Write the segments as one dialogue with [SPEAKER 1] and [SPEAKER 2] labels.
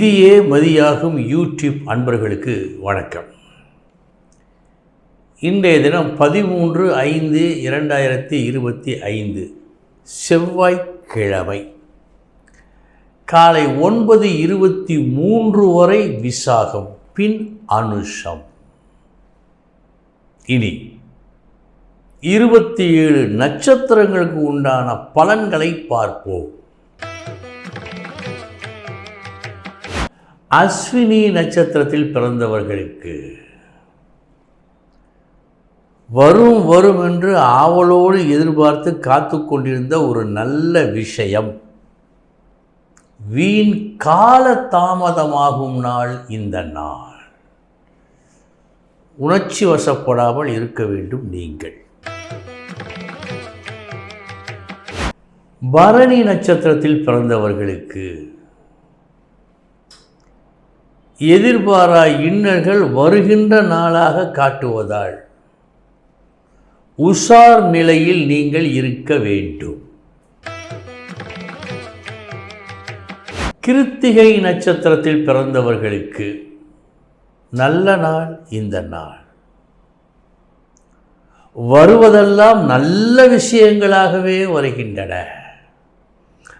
[SPEAKER 1] விதியே மதியாகும் யூடியூப் அன்பர்களுக்கு வணக்கம். இன்றைய தினம் பதிமூன்று ஐந்து இரண்டாயிரத்தி இருபத்தி ஐந்து செவ்வாய்க்கிழமை. காலை ஒன்பது இருபத்தி மூன்று வரை விசாகம் பின் அனுஷம். இனி இருபத்தி ஏழு நட்சத்திரங்களுக்கு உண்டான பலன்களை பார்ப்போம். அஸ்வினி நட்சத்திரத்தில் பிறந்தவர்களுக்கு வரும் வரும் என்று ஆவலோடு எதிர்பார்த்து காத்து கொண்டிருந்த ஒரு நல்ல விஷயம். வீண் கால தாமதமாகும் நாள் இந்த நாள். உணர்ச்சி வசப்படாமல் இருக்க வேண்டும் நீங்கள். பரணி நட்சத்திரத்தில் பிறந்தவர்களுக்கு எதிர்பாரா இன்னல்கள் வருகின்ற நாளாக காட்டுவதால் உஷார் நிலையில் நீங்கள் இருக்க வேண்டும். கிருத்திகை நட்சத்திரத்தில் பிறந்தவர்களுக்கு நல்ல நாள் இந்த நாள். வருவதெல்லாம் நல்ல விஷயங்களாகவே வருகின்றன.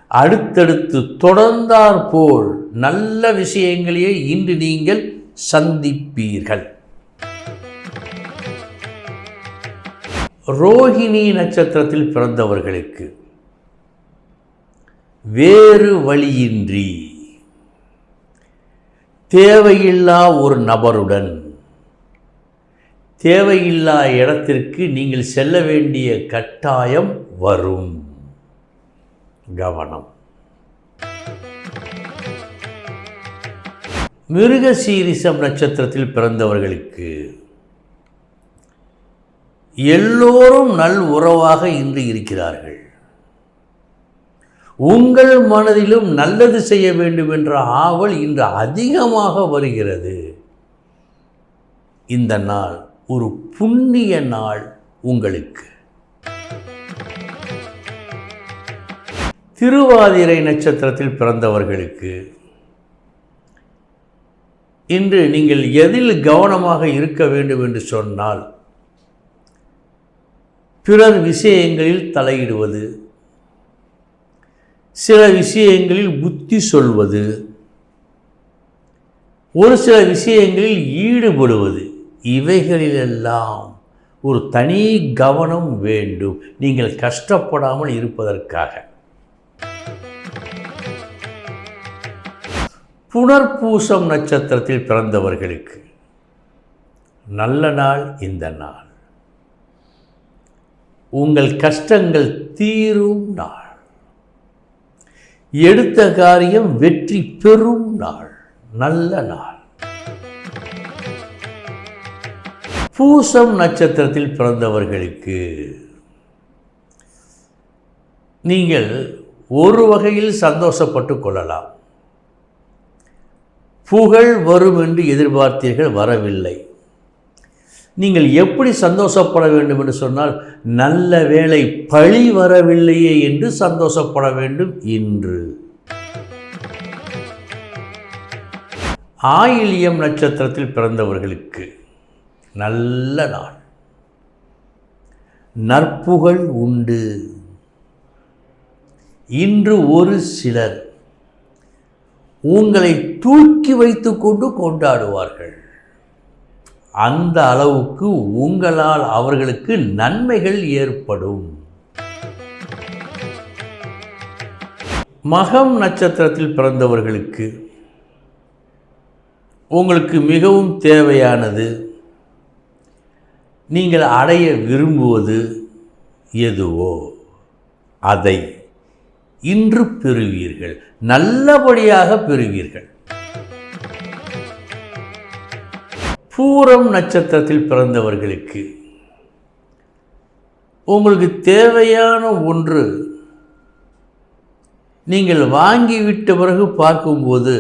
[SPEAKER 1] அடுத்தடுத்து தொடர்ந்தாற்போல் நல்ல விஷயங்களையே இன்று நீங்கள் சந்திப்பீர்கள். ரோஹிணி நட்சத்திரத்தில் பிறந்தவர்களுக்கு வேறு வழியின்றி தேவையில்லா ஒரு நபருடன் தேவையில்லா இடத்திற்கு நீங்கள் செல்ல வேண்டிய கட்டாயம் வரும். கவனம். மிருக சீரிசம் நட்சத்திரத்தில் பிறந்தவர்களுக்கு எல்லோரும் நல் உறவாக இன்று இருக்கிறார்கள். உங்கள் மனதிலும் நல்லது செய்ய வேண்டும் என்ற ஆவல் இன்று அதிகமாக வருகிறது. இந்த நாள் ஒரு புண்ணிய நாள் உங்களுக்கு. திருவாதிரை நட்சத்திரத்தில் பிறந்தவர்களுக்கு இன்று நீங்கள் எதில் கவனமாக இருக்க வேண்டும் என்று சொன்னால் பிறர் விஷயங்களில் தலையிடுவது சில விஷயங்களில் புத்தி சொல்வது ஒரு சில விஷயங்களில் ஈடுபடுவது இவைகளிலெல்லாம் ஒரு தனி கவனம் வேண்டும். நீங்கள் கஷ்டப்படாமல் இருப்பதற்காக. புனர்பூசம் நட்சத்திரத்தில் பிறந்தவர்களுக்கு நல்ல நாள் இந்த நாள். உங்கள் கஷ்டங்கள் தீரும் நாள். எடுத்த காரியம் வெற்றி பெறும் நாள். நல்ல நாள். பூசம் நட்சத்திரத்தில் பிறந்தவர்களுக்கு நீங்கள் ஒரு வகையில் சந்தோஷப்பட்டு கொள்ளலாம். புகழ் வரும் என்று எதிர்பார்த்தீர்கள் வரவில்லை. நீங்கள் எப்படி சந்தோஷப்பட வேண்டும் என்று சொன்னால் நல்ல வேலை பழி வரவில்லையே என்று சந்தோஷப்பட வேண்டும் இன்று. ஆயிலியம் நட்சத்திரத்தில் பிறந்தவர்களுக்கு நல்ல நாள். நற்புகழ் உண்டு. இன்று ஒரு சிலர் உங்களை தூக்கி வைத்து கொண்டு கொண்டாடுவார்கள். அந்த அளவுக்கு உங்களால் அவர்களுக்கு நன்மைகள் ஏற்படும். மகம் நட்சத்திரத்தில் பிறந்தவர்களுக்கு உங்களுக்கு மிகவும் தேவையானது நீங்கள் அடைய விரும்புவது எதுவோ அதை இன்று பெறுவீர்கள் நல்லபடியாக பெறுவீர்கள். பூரம் நட்சத்திரத்தில் பிறந்தவர்களுக்கு உங்களுக்கு தேவையான ஒன்று நீங்கள் வாங்கிவிட்ட பிறகு பார்க்கும்போது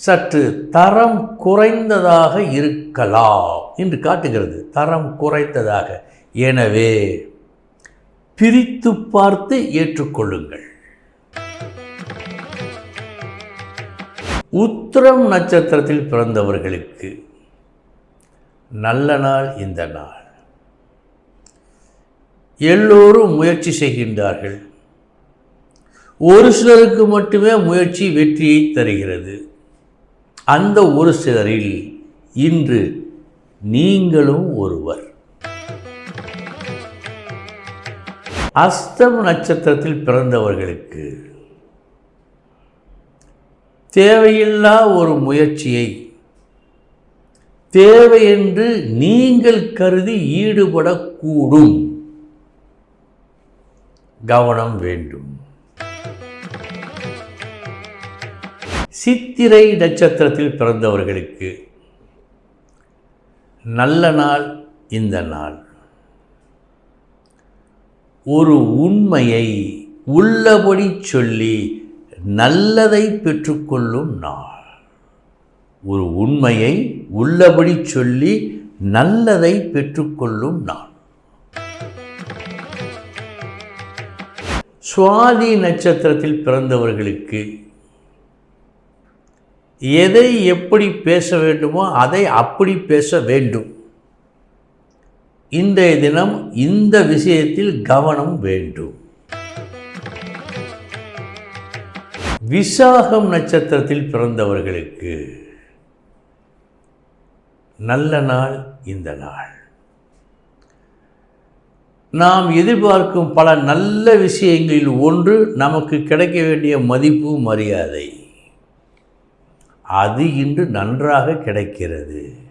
[SPEAKER 1] சற்று தரம் குறைந்ததாக இருக்கலாம் என்று காட்டுகிறது. தரம் குறைந்ததாக. எனவே பிரித்து பார்த்து ஏற்றுக்கொள்ளுங்கள். உத்திரம் நட்சத்திரத்தில் பிறந்தவர்களுக்கு நல்ல நாள் இந்த நாள். எல்லோரும் முயற்சி செய்கின்றார்கள். ஒரு சிலருக்கு மட்டுமே முயற்சி வெற்றியை தருகிறது. அந்த ஒரு சிலரில் இன்று நீங்களும் ஒருவர். அஸ்தம் நட்சத்திரத்தில் பிறந்தவர்களுக்கு தேவையில்லா ஒரு முயற்சியை தேவை என்று நீங்கள் கருதி ஈடுபடக்கூடும். கவனம் வேண்டும். சித்திரை நட்சத்திரத்தில் பிறந்தவர்களுக்கு நல்ல நாள் இந்த நாள். ஒரு உண்மையை உள்ளபடி சொல்லி நல்லதை பெற்றுக்கொள்ளும் நாள். ஒரு உண்மையை உள்ளபடி சொல்லி நல்லதை பெற்றுக்கொள்ளும் நாள். சுவாதி நட்சத்திரத்தில் பிறந்தவர்களுக்கு எதை எப்படி பேச வேண்டுமோ அதை அப்படி பேச வேண்டும். இன்றைய தினம் இந்த விஷயத்தில் கவனம் வேண்டும். விசாகம் நட்சத்திரத்தில் பிறந்தவர்களுக்கு நல்ல நாள் இந்த நாள். நாம் எதிர்பார்க்கும் பல நல்ல விஷயங்களில் ஒன்று நமக்கு கிடைக்க வேண்டிய மதிப்பு மரியாதை. அது இன்று நன்றாக கிடைக்கிறது.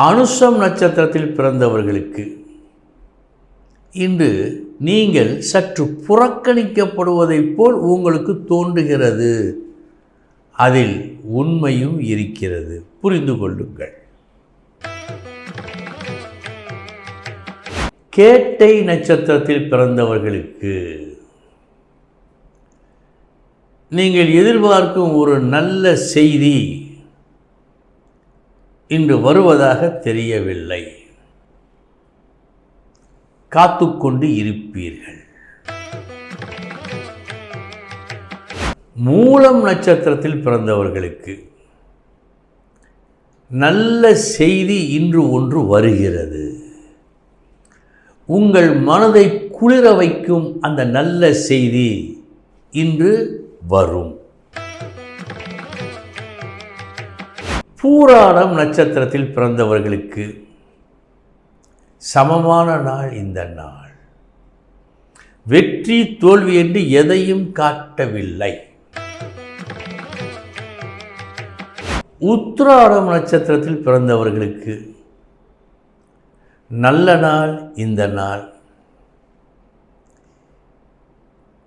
[SPEAKER 1] அனுஷம் நட்சத்திரத்தில் பிறந்தவர்களுக்கு இன்று நீங்கள் சற்று புறக்கணிக்கப்படுவதைப் போல் உங்களுக்கு தோன்றுகிறது. அதில் உண்மையும் இருக்கிறது. புரிந்து கொள்ளுங்கள். கேட்டை நட்சத்திரத்தில் பிறந்தவர்களுக்கு நீங்கள் எதிர்பார்க்கும் ஒரு நல்ல செய்தி இன்று வருவதாக தெரியவில்லை. காத்துக்கொண்டு இருப்பீர்கள். மூலம் நட்சத்திரத்தில் பிறந்தவர்களுக்கு நல்ல செய்தி இன்று ஒன்று வருகிறது. உங்கள் மனதை குளிர வைக்கும் அந்த நல்ல செய்தி இன்று வரும். பூராடம் நட்சத்திரத்தில் பிறந்தவர்களுக்கு சமமான நாள் இந்த நாள். வெற்றி தோல்வி என்று எதையும் காட்டவில்லை. உத்திராடம் நட்சத்திரத்தில் பிறந்தவர்களுக்கு நல்ல நாள் இந்த நாள்.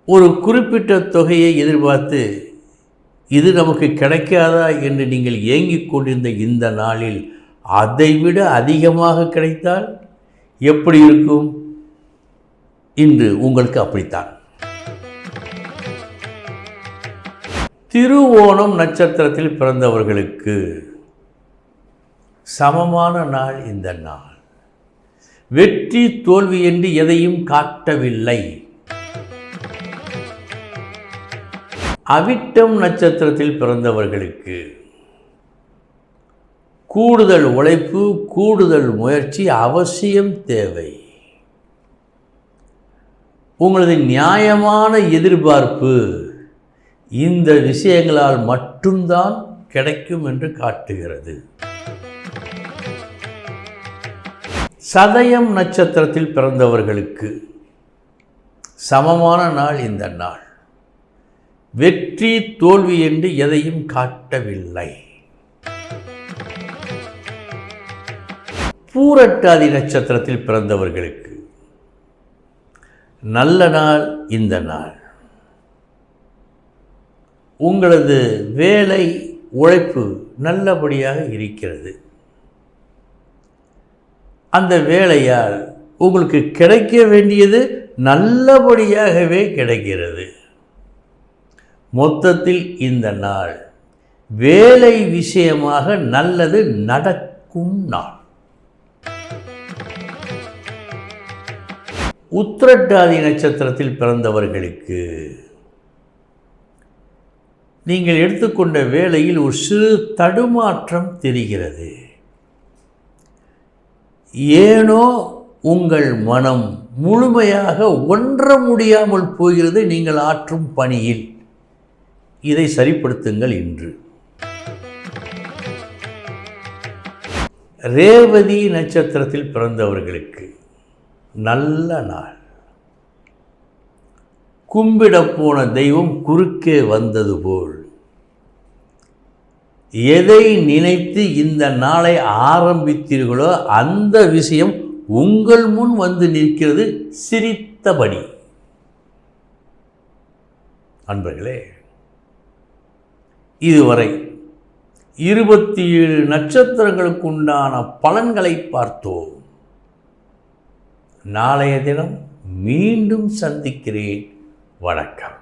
[SPEAKER 1] ஒரு குறிப்பிட்ட தொகையை எதிர்பார்த்து இது நமக்கு கிடைக்காதா என்று நீங்கள் ஏங்கிக் கொண்டிருந்த இந்த நாளில் அதைவிட அதிகமாக கிடைத்தால் எப்படி இருக்கும்? இன்று உங்களுக்கு அப்படித்தான். திருவோணம் நட்சத்திரத்தில் பிறந்தவர்களுக்கு சமமான நாள் இந்த நாள். வெற்றி தோல்வி என்று எதையும் காட்டவில்லை. அவிட்டம் நட்சத்திரத்தில் பிறந்தவர்களுக்கு கூடுதல் உழைப்பு கூடுதல் முயற்சி அவசியம் தேவை. உங்களது நியாயமான எதிர்பார்ப்பு இந்த விஷயங்களால் மட்டும்தான் கிடைக்கும் என்று காட்டுகிறது. சதயம் நட்சத்திரத்தில் பிறந்தவர்களுக்கு சமமான நாள் இந்த நாள். வெற்றி தோல்வி என்று எதையும் காட்டவில்லை. பூரட்டாதி நட்சத்திரத்தில் பிறந்தவர்களுக்கு நல்ல நாள் இந்த நாள். உங்களது வேலை உழைப்பு நல்லபடியாக இருக்கிறது. அந்த வேலையால் உங்களுக்கு கிடைக்க வேண்டியது நல்லபடியாகவே கிடைக்கிறது. மொத்தத்தில் இந்த நாள் வேலை விஷயமாக நல்லது நடக்கும் நாள். உத்திரட்டாதி நட்சத்திரத்தில் பிறந்தவர்களுக்கு நீங்கள் எடுத்துக்கொண்ட வேலையில் ஒரு சிறு தடுமாற்றம் தெரிகிறது. ஏனோ உங்கள் மனம் முழுமையாக ஒன்ற முடியாமல் போகிறது நீங்கள் ஆற்றும் பணியில். இதை சரிப்படுத்துங்கள் இன்று ரேவதி நட்சத்திரத்தில் பிறந்தவர்களுக்கு நல்ல நாள். கும்பிடப் போன தெய்வம் குறுக்கே வந்தது போல். எதை நினைத்து இந்த நாளை ஆரம்பித்தீர்களோ அந்த விஷயம் உங்கள் முன் வந்து நிற்கிறது சிரித்தபடி. அன்பர்களே இதுவரை இருபத்தி ஏழு நட்சத்திரங்களுக்குண்டான பலன்களை பார்த்தோம். நாளைய தினம் மீண்டும் சந்திக்கிறேன். வணக்கம்.